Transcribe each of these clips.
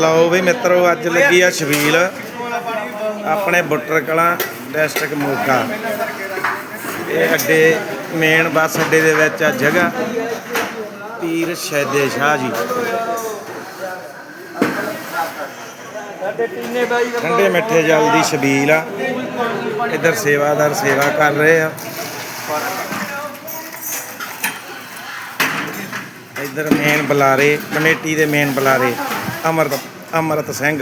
ਲਓ ਵੀ ਮਿੱਤਰੋ, ਅੱਜ ਲੱਗੀ ਆ ਛਬੀਲ। ਆਪਣੇ ਬੁੱਟਰ ਕਲਾਂ ਡਿਸਟ੍ਰਿਕਟ ਮੋਗਾ। ਇਹ ਅੱਡੇ ਮੇਨ ਬੱਸ ਅੱਡੇ ਦੇ ਵਿੱਚ ਆ ਜਗ੍ਹਾ। ਪੀਰ ਸ਼ੈਦੇ ਸ਼ਾਹ ਜੀ। ਠੰਡੇ ਮਿੱਠੇ ਜਲ ਦੀ ਛਬੀਲ ਆ। ਇੱਧਰ ਸੇਵਾਦਾਰ ਸੇਵਾ ਕਰ ਰਹੇ ਆ। ਇੱਧਰ ਮੇਨ ਬੁਲਾਰੇ, ਕਮੇਟੀ ਦੇ ਮੇਨ ਬੁਲਾਰੇ ਅਮਰਤ ਅਮਰਤ ਸਿੰਘ।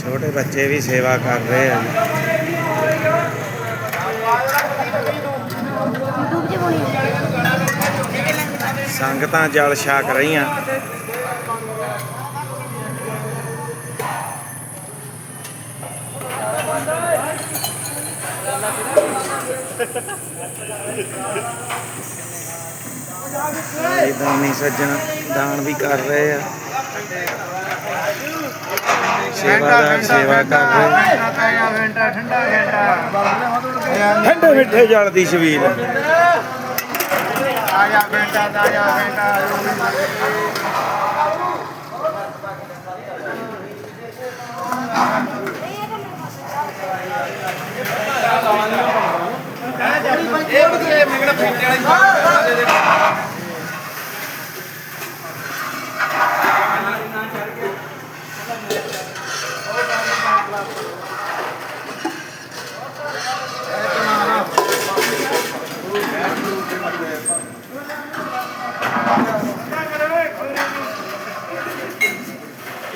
ਛੋਟੇ ਬੱਚੇ ਵੀ ਸੇਵਾ ਕਰ ਰਹੇ ਆ ਸੰਗਤਾਂ ਜਲ ਛਕ ਰਹੀਆਂ। ਇਹ ਦਾਨੀ ਸੱਜਣ ਦਾਨ ਵੀ ਕਰ ਰਹੇ ਆ। ਸੇਵਾਦਾਰ ਸੇਵਾ ਕਰ ਰਹੇ ਠੰਡਾ ਠੰਡਾ ਘੰਟਾ ਠੰਡੇ ਮਿੱਠੇ ਜਲ ਦੀ ਛਬੀਲ Daya Venta, Daya Venta,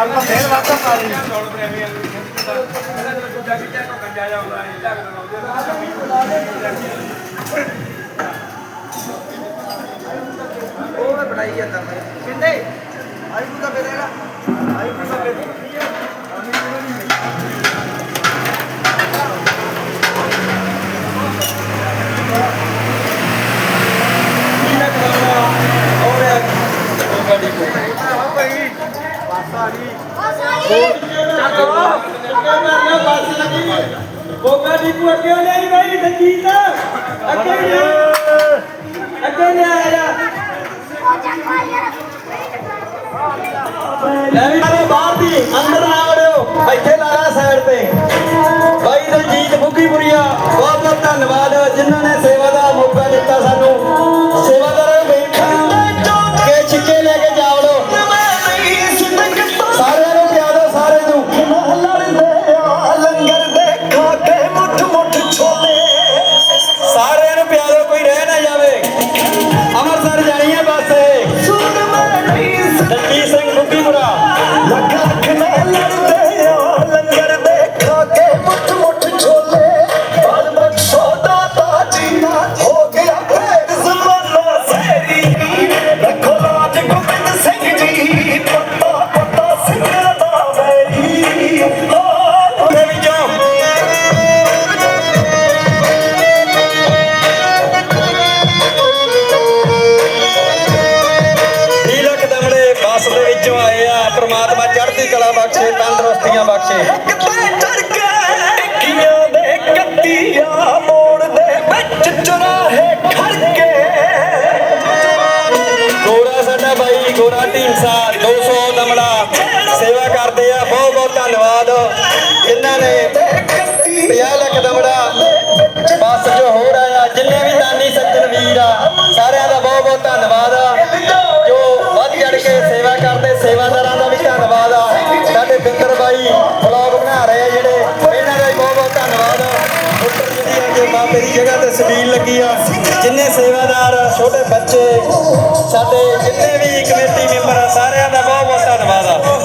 ਨਾ ਪਾਓ ਕੱਲ ਤੋਂ ਫੇਰ ਵਾਪਸ ਆ ਜੀ ਉਹ ਬਣਾਈ ਜਾਂਦਾ ਮੈਂ ਕਿੰਨੇ? ਆਈ ਨੂੰ ਤਾਂ ਫੇਰੇਗਾ ਆਈ ਨੂੰ ਤਾਂ ਕੋਕਾ ਦੀ ਤੂੰ ਅੱਗੇ ਲੈ ਬਾਈ ਸੰਜੀਤ ਅੱਗੇ ਲੈ ਤੰਦਰੁਸਤੀਆਂ ਬਖਸ਼ੇ। ਕਿਤੇ ਚੜ ਕੇ ਟਿੱਕੀਆਂ ਦੇ ਕੱਤੀਆਂ ਮੋੜ ਦੇ ਵਿੱਚ ਚੁਰਾਹੇ ਖੜ ਕੇ ਗੋਰਾ ਸਾਡਾ ਬਾਈ ਗੋਰਾ ਢੀਂਸਾ 200 ਦਮੜਾ ਸੇਵਾ ਕਰਦੇ ਆ ਬਹੁਤ ਬਹੁਤ ਧੰਨਵਾਦ। ਇਹਨਾਂ ਨੇ 50 ਲੱਖ ਦਮੜਾ ਬੱਸ ਜੋ ਹੋ ਰਿਹਾ ਜਿੰਨੇ ਵੀ ਦਾਨੀ ਸੱਜਣ ਵੀਰ ਆ ਸਾਰਿਆਂ ਦਾ ਬਹੁਤ ਬਹੁਤ ਧੰਨਵਾਦ। ਜੋ ਵੱਧ ਚੜ ਕੇ ਸੇਵਾ ਕਰਦੇ ਸੇਵਾਦਾਰਾਂ ਬਿੰਦਰ ਬਾਈ ਵਲੌਗ ਬਣਾ ਰਹੇ ਆ ਜਿਹੜੇ। ਇਹਨਾਂ ਦਾ ਬਹੁਤ ਬਹੁਤ ਧੰਨਵਾਦ। ਉੱਤਰ ਜਿਹੜੀ ਆ ਕਿ ਦੀ ਜਗ੍ਹਾ ਤੇ ਸਬੀਲ ਲੱਗੀ ਆ। ਜਿੰਨੇ ਸੇਵਾਦਾਰ, ਛੋਟੇ ਬੱਚੇ, ਸਾਡੇ ਜਿੰਨੇ ਵੀ ਕਮੇਟੀ ਮੈਂਬਰ ਆ, ਸਾਰਿਆਂ ਦਾ ਬਹੁਤ ਬਹੁਤ ਧੰਨਵਾਦ ਆ।